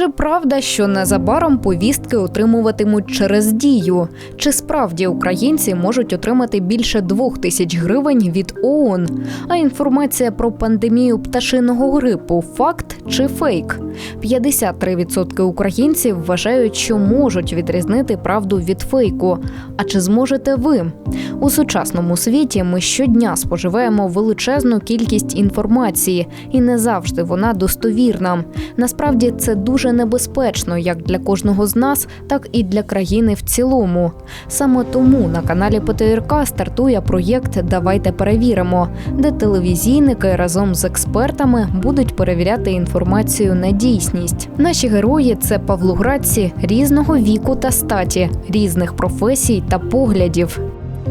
Чи правда, що незабаром повістки отримуватимуть через дію? Чи справді українці можуть отримати більше двох тисяч гривень від ООН? А інформація про пандемію пташиного грипу факт чи фейк? 53% українців вважають, що можуть відрізнити правду від фейку. А чи зможете ви? У сучасному світі ми щодня споживаємо величезну кількість інформації, і не завжди вона достовірна. Насправді це дуже небезпечно як для кожного з нас, так і для країни в цілому. Саме тому на каналі ПТРК стартує проєкт Давайте перевіримо, де телевізійники разом з експертами будуть перевіряти інформацію на дійсність. Наші герої це павлоградці різного віку та статі, різних професій та поглядів.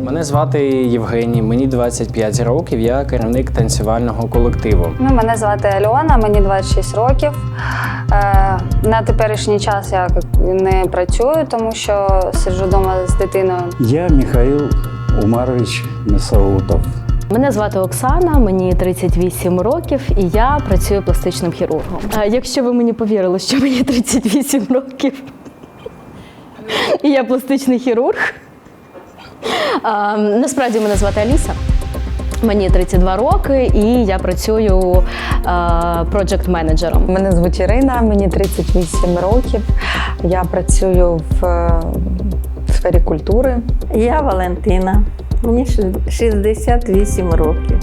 Мене звати Євгеній, мені 25 років, я керівник танцювального колективу. Ну, мене звати Альона, мені 26 років. Е, на теперішній час я не працюю, тому що сиджу вдома з дитиною. Я Михаил Умарович Месаутов. Мене звати Оксана, мені 38 років, і я працюю пластичним хірургом. А якщо ви мені повірили, що мені 38 років, і я пластичний хірург. А, насправді мене звати Аліса. Мені 32 роки, і я працюю проджект-менеджером. Мене звуть Ірина, мені 38 років. Я працюю в е, сфері культури. Я Валентина, мені ши- 68 років.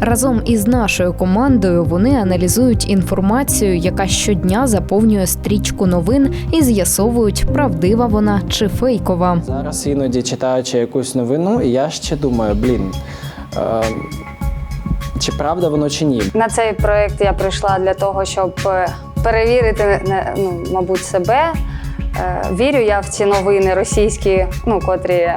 Разом із нашою командою вони аналізують інформацію, яка щодня заповнює стрічку новин і з'ясовують, правдива вона чи фейкова. Зараз іноді читаючи якусь новину, і я ще думаю, блін, е, чи правда воно чи ні. На цей проєкт я прийшла для того, щоб е, перевірити, не- ну, мабуть, себе. Е, Вірю я в ці новини російські, ну, котрі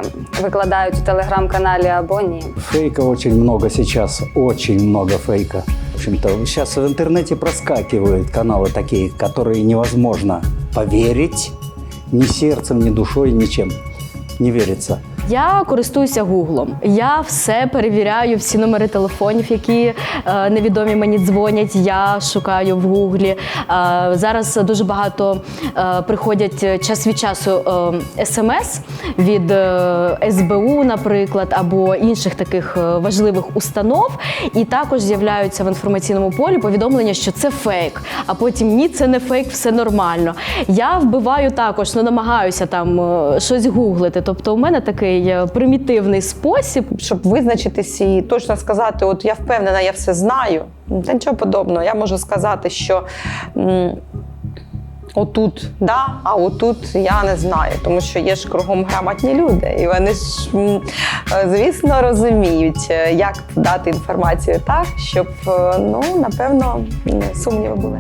викладають у телеграм-каналі або ні. Фейка очень много сейчас, очень много фейка. В общем-то, сейчас в интернете проскакивают каналы такие, которые невозможно поверить ни сердцем, ни душой, ничем. Не верится. Я користуюся гуглом. Я все перевіряю, всі номери телефонів, які е, невідомі мені дзвонять. Я шукаю в гуглі. Е, зараз дуже багато е, приходять час від часу е, смс від е, СБУ, наприклад, або інших таких е, важливих установ. І також з'являються в інформаційному полі повідомлення, що це фейк. А потім ні, це не фейк, все нормально. Я вбиваю також, ну намагаюся там е, щось гуглити. Тобто, у мене такий е, примітивний спосіб. Щоб визначитись і точно сказати, от я впевнена, я все знаю. Та нічого подобного. Я можу сказати, що отут да, а отут я не знаю, тому що є ж кругом грамотні люди, і вони ж, е, звісно, розуміють, е, як дати інформацію так, щоб е, ну напевно сумніви були.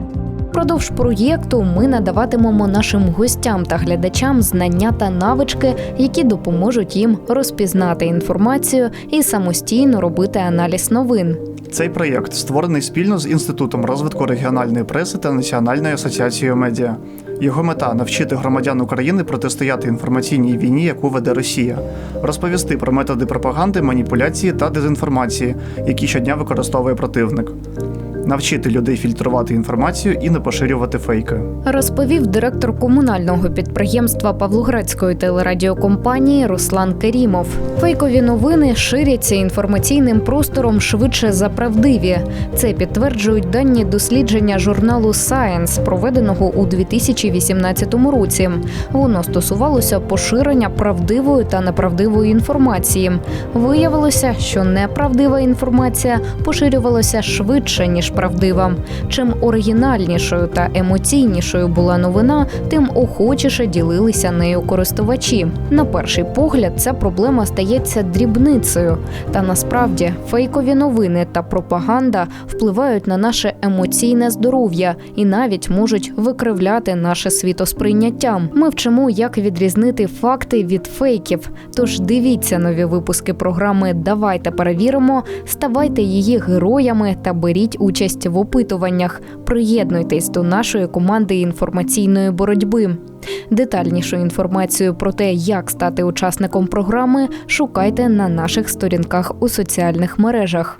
Продовж проєкту ми надаватимемо нашим гостям та глядачам знання та навички, які допоможуть їм розпізнати інформацію і самостійно робити аналіз новин. Цей проєкт створений спільно з Інститутом розвитку регіональної преси та Національною асоціацією медіа. Його мета навчити громадян України протистояти інформаційній війні, яку веде Росія, розповісти про методи пропаганди, маніпуляції та дезінформації, які щодня використовує противник, навчити людей фільтрувати інформацію і не поширювати фейки. Розповів директор комунального підприємства Павлоградської телерадіокомпанії Руслан Керімов. Фейкові новини ширяться інформаційним простором швидше за правдиві. Це підтверджують дані дослідження журналу Science, проведеного у 2018 році. Воно стосувалося поширення правдивої та неправдивої інформації. Виявилося, що неправдива інформація поширювалася швидше ніж правдива. Чим оригінальнішою та емоційнішою була новина, тим охочіше ділилися нею користувачі. На перший погляд, ця проблема стається дрібницею. Та насправді фейкові новини та пропаганда впливають на наше емоційне здоров'я і навіть можуть викривляти наше світосприйняття. Ми вчимо, як відрізнити факти від фейків. Тож дивіться нові випуски програми Давайте перевіримо, ставайте її героями та беріть участь в опитуваннях. Приєднуйтесь до нашої команди інформаційної боротьби. Детальнішу інформацію про те, як стати учасником програми, шукайте на наших сторінках у соціальних мережах.